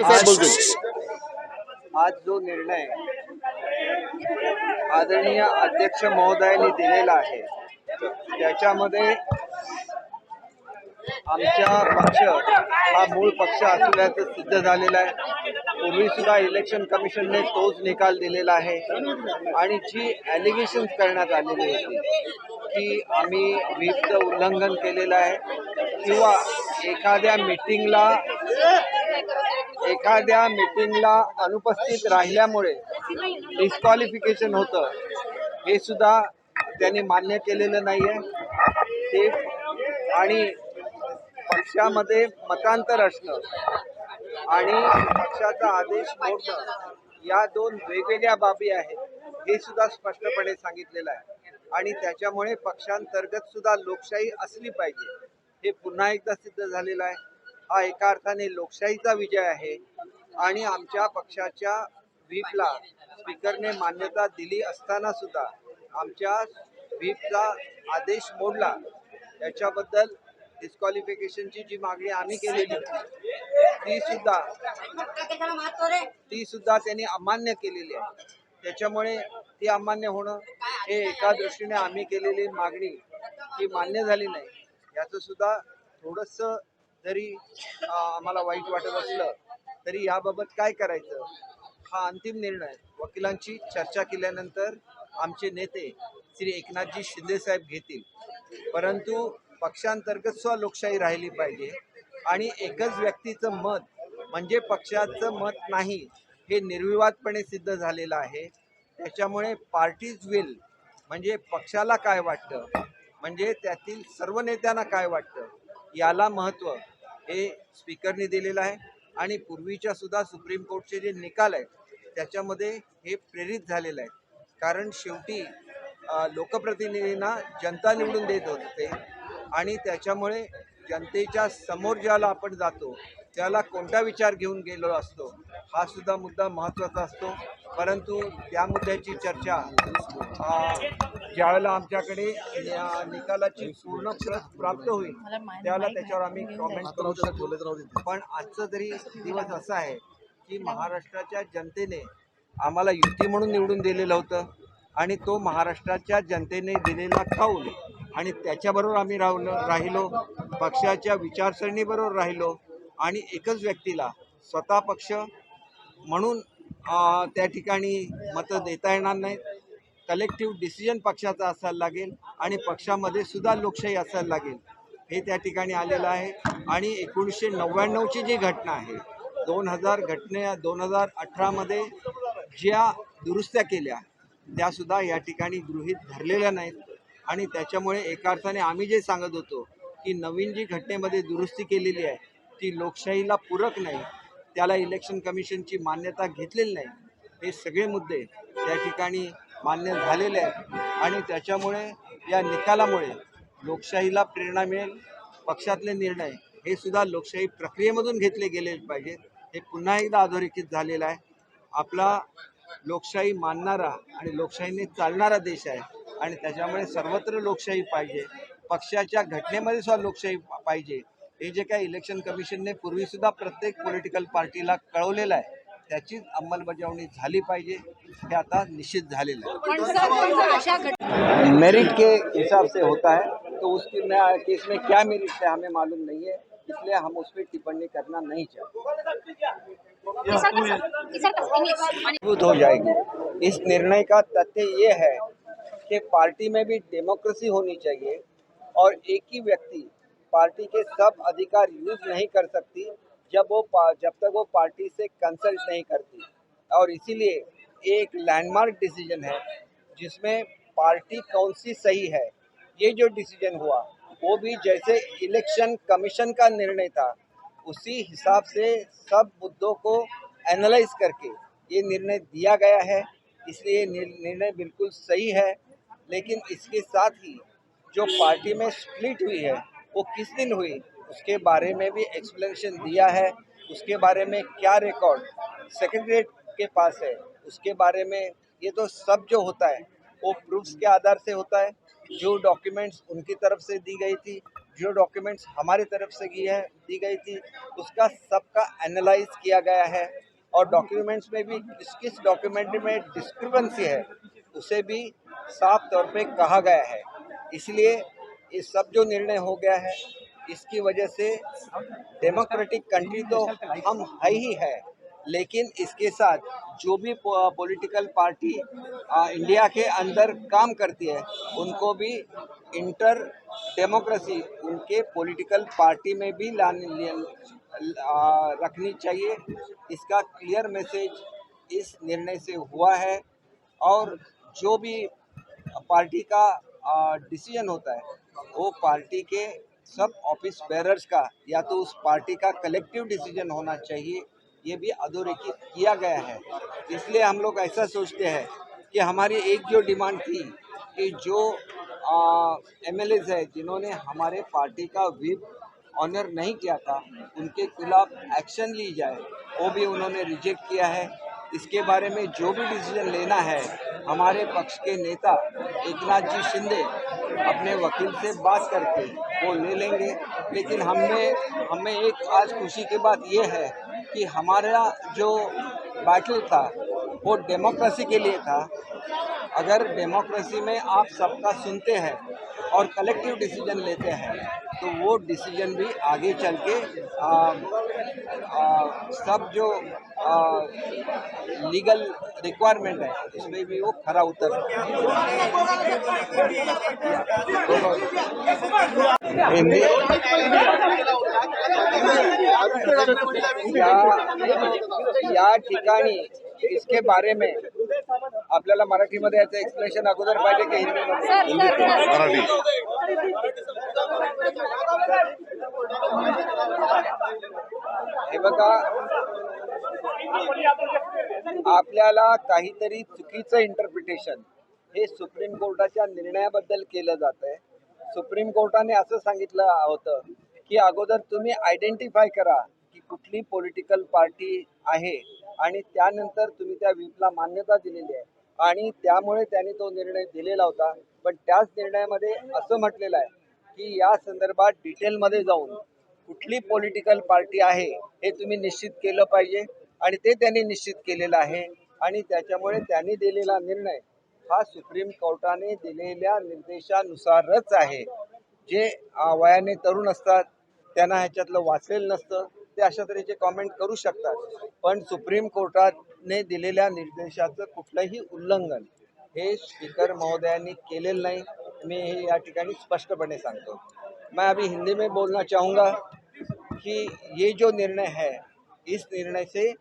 तर साहेब बोलतील आज जो निर्णय आदरणीय अध्यक्ष महोदयांनी दिलेला आहे त्याच्यामध्ये आमचा पक्ष हा मूळ पक्ष असल्याचं सिद्ध झालेला आहे. पूर्वी सुद्धा इलेक्शन कमिशनने तोच निकाल दिलेला आहे आणि जी ॲलिगेशन करण्यात आलेली होती की आम्ही व्हीपचं उल्लंघन केलेलं आहे किंवा एखाद्या मीटिंगला एखाद्या मीटिंगला अनुपस्थित राहिल्यामुळे डिस्क्वालिफिकेशन होतं. हे सुद्धा त्यांनी मान्य केलेलं नाही आहे ते आणि पक्षामध्ये मतांतर असणं आणि पक्षाचा आदेश मोडणं या दोन वेगवेगळ्या बाबी आहेत हे सुद्धा स्पष्टपणे सांगितलेलं आहे. आणि त्याच्यामुळे पक्षांतर्गत सुद्धा लोकशाही असली पाहिजे हे पुन्हा एकदा सिद्ध झालेलं आहे. हा एका अर्थाने लोकशाहीचा विजय आहे. आणि आमच्या पक्षाच्या व्हीपला स्पीकरने मान्यता दिली असताना सुद्धा आमच्या व्हीपचा आदेश मोडला. याच्याबद्दल डिस्क्वालिफिकेशनची जी मागणी आम्ही केलेली होती, ती सुद्धा ती सुद्धा त्यांनी अमान्य केलेली आहे. त्याच्यामुळे ती अमान्य होणं हे एका दृष्टीने आम्ही केलेली मागणी ही मान्य झाली नाही. याचं सुद्धा थोडंसं जरी आम्हाला वाईट वाटत असलं तरी याबाबत काय करायचं? हा अंतिम निर्णय. वकिलांची चर्चा केल्यानंतर आमचे नेते श्री एकनाथजी शिंदेसाहेब घेतील. परंतु पक्षांतर्गत स्वलोकशाही राहिली पाहिजे आणि एकच व्यक्तीचं मत म्हणजे पक्षाचं मत नाही हे निर्विवादपणे सिद्ध झालेलं आहे. त्याच्यामुळे पार्टीज विल म्हणजे पक्षाला काय वाटतं? म्हणजे त्यातील सर्व नेत्यांना काय वाटतं? याला महत्त्व हे स्पीकरने दिलेलं आहे. आणि पूर्वीच्या सुद्धा सुप्रीम कोर्टचे जे निकाल आहेत त्याच्यामध्ये हे प्रेरित झालेलं आहे. कारण शेवटी लोकप्रतिनिधींना जनता निवडून देत होते. आणि त्याच्यामुळे जनतेच्या समोर ज्याला आपण जातो त्याला कोणता विचार घेऊन गेलो असतो हा सुद्धा मुद्दा महत्त्वाचा असतो. परंतु त्या मुद्द्याची चर्चा ज्यावेळेला आमच्याकडे या निकालाची पूर्ण प्रत प्राप्त होईल त्यावेळेला त्याच्यावर आम्ही कॉमेंट करू शकतो. पण आजचा तरी दिवस असा आहे की महाराष्ट्राच्या जनतेने आम्हाला युती म्हणून निवडून दिलेलं होतं आणि तो महाराष्ट्राच्या जनतेने दिलेला कौल आणि त्याच्याबरोबर आम्ही राहिलो राहिलो पक्षाच्या विचारसरणीबरोबर राहिलो आणि एकच व्यक्तीला स्वतः पक्ष म्हणून त्या ठिकाणी मतं देता येणार नाहीत. कलेक्टिव्ह डिसिजन पक्षाचा असायला लागेल आणि पक्षामध्ये सुद्धा लोकशाही असायला लागेल हे त्या ठिकाणी आलेलं आहे. आणि एकोणीसशे नव्याण्णवची जी घटना आहे दोन हजार घटने दोन हजार अठरामध्ये ज्या दुरुस्त्या केल्या त्यासुद्धा या ठिकाणी गृहीत धरलेल्या नाहीत. आणि त्याच्यामुळे एका अर्थाने आम्ही जे सांगत होतो की नवीन जी घटनेमध्ये दुरुस्ती केलेली आहे ती लोकशाहीला पूरक नाही त्याला इलेक्शन कमिशनची मान्यता घेतलेली नाही. हे सगळे मुद्दे त्या ठिकाणी मान्य झालेले आहेत. आणि त्याच्यामुळे या निकालामुळे लोकशाहीला प्रेरणा मिळेल पक्षातले निर्णय हे सुद्धा लोकशाही प्रक्रियेमधून घेतले गेले पाहिजेत. हे पुन्हा एकदा अधोरेखित झालेलं आहे. आपला लोकशाही मानणारा आणि लोकशाहीने चालणारा देश आहे. आणि त्याच्यामुळे सर्वत्र लोकशाही पाहिजे. पक्षाच्या घटनेमध्ये सुद्धा लोकशाही पाहिजे. हे जे काही इलेक्शन कमिशनने पूर्वीसुद्धा प्रत्येक पॉलिटिकल पार्टीला कळवलेलं आहे. त्याचीच अंमलबजावणी झाली पाहिजे हे आता निश्चित झालेलं जर मेरिट के हिसाब से होता है तो उसकी मैं केस में क्या मेरिट है हमें मालूम नहीं है इसलिए हम उस पर टिप्पणी करना नहीं चाहते। मज़बूत हो जाएगी। इस निर्णय का तथ्य ये है कि पार्टी में भी डेमोक्रेसी होनी चाहिए और एक ही व्यक्ति पार्टी के सब अधिकार यूज़ नहीं कर सकती, जब वो जब तक वो पार्टी से कंसल्ट नहीं करती। और इसीलिए एक लैंडमार्क डिसीज़न है, जिसमें पार्टी कौन सी सही है, ये जो डिसीज़न हुआ, वो भी जैसे इलेक्शन कमीशन का निर्णय था, उसी हिसाब से सब मुद्दों को एनालाइज करके ये निर्णय दिया गया है। इसलिए निर्णय बिल्कुल सही है, लेकिन इसके साथ ही जो पार्टी में स्प्लिट हुई है वो किस दिन हुई? उसके बारे में भी एक्सप्लेनेशन दिया है। उसके बारे में क्या रिकॉर्ड सेक्रेटरीट के पास है। उसके बारे में ये तो सब जो होता है, वो प्रूफ्स के आधार से होता है। जो डॉक्यूमेंट्स उनकी तरफ़ से दी गई थी, जो डॉक्यूमेंट्स हमारी तरफ़ से की है, दी गई थी, उसका सबका एनालाइज किया गया है। और डॉक्यूमेंट्स में भी किस किस डॉक्यूमेंट में डिस्क्रिपेंसी है, उसे भी साफ़ तौर पे कहा गया है। इसलिए ये सब जो निर्णय हो गया है, इसकी वजह से डेमोक्रेटिक कंट्री तो हम है ही है, लेकिन इसके साथ जो भी पॉलिटिकल पार्टी इंडिया के अंदर काम करती है, उनको भी इंटर डेमोक्रेसी उनके पॉलिटिकल पार्टी में भी लाने रखनी चाहिए। इसका क्लियर मैसेज इस निर्णय से हुआ है, और जो भी पार्टी का डिसीज़न होता है वो पार्टी के सब ऑफ़िस बेरर्स का या तो उस पार्टी का कलेक्टिव डिसीज़न होना चाहिए, ये भी अधोरेखित किया गया है। इसलिए हम लोग ऐसा सोचते हैं कि हमारी एक जो डिमांड थी कि जो एम एल है, जिन्होंने हमारे पार्टी का व्हीप ऑनर नहीं किया था, उनके खिलाफ एक्शन ली जाए, वो भी उन्होंने रिजेक्ट किया है। इसके बारे में जो भी डिसीज़न लेना है, हमारे पक्ष के नेता एकनाथ जी शिंदे अपने वकील से बात करके वो ले लेंगे। लेकिन हमें हमें एक आज खुशी की बात ये है कि हमारा जो बैटल था वो डेमोक्रेसी के लिए था। अगर डेमोक्रेसी में आप सबका सुनते हैं और कलेक्टिव डिसीज़न लेते हैं तो वो डिसीज़न भी आगे चल के आ, आ, सब जो लीगल रिक्वायरमेंट है इसमें भी वो खरा उतर हिंदी या या ठिकाणी इसके बारे में आपल्याला मराठीमध्ये याचं एक्सप्लेनेशन अगोदर पाहिजे की सर हे बघा. आपल्याला काहीतरी चुकीचं इंटरप्रिटेशन हे सुप्रीम कोर्टाच्या निर्णयाबद्दल केलं जात आहे सुप्रीम कोर्टाने असं सांगितलं होतं की अगोदर तुम्ही आयडेंटिफाय करा की कुठली पॉलिटिकल पार्टी आहे आणि त्यानंतर तुम्ही त्या व्हीपला मान्यता दिलेली आहे. आणि त्यामुळे त्यांनी तो निर्णय दिलेला होता. पण त्याच निर्णयामध्ये असं म्हटलेलं आहे की या संदर्भात डिटेलमध्ये जाऊन कुठली पॉलिटिकल पार्टी आहे हे तुम्ही निश्चित केलं पाहिजे आणि ते त्यांनी निश्चित केलेलं आहे. आणि त्याच्यामुळे त्यांनी दिलेला निर्णय हा सुप्रीम कोर्टाने दिलेल्या निर्देशानुसारच आहे. जे वयाने तरुण असतात त्यांना ह्याच्यातलं वाचलेलं नसतं ते अशा तऱ्हेचे कॉमेंट करू शकतात. पण सुप्रीम कोर्टाने दिलेल्या निर्देशाचं कुठलंही उल्लंघन हे स्पीकर महोदयांनी केलेलं नाही. मी हे या ठिकाणी स्पष्टपणे सांगतो. मैं अभी हिंदी में बोलना चाहूँगा. कि ये जो निर्णय है इस निर्णय से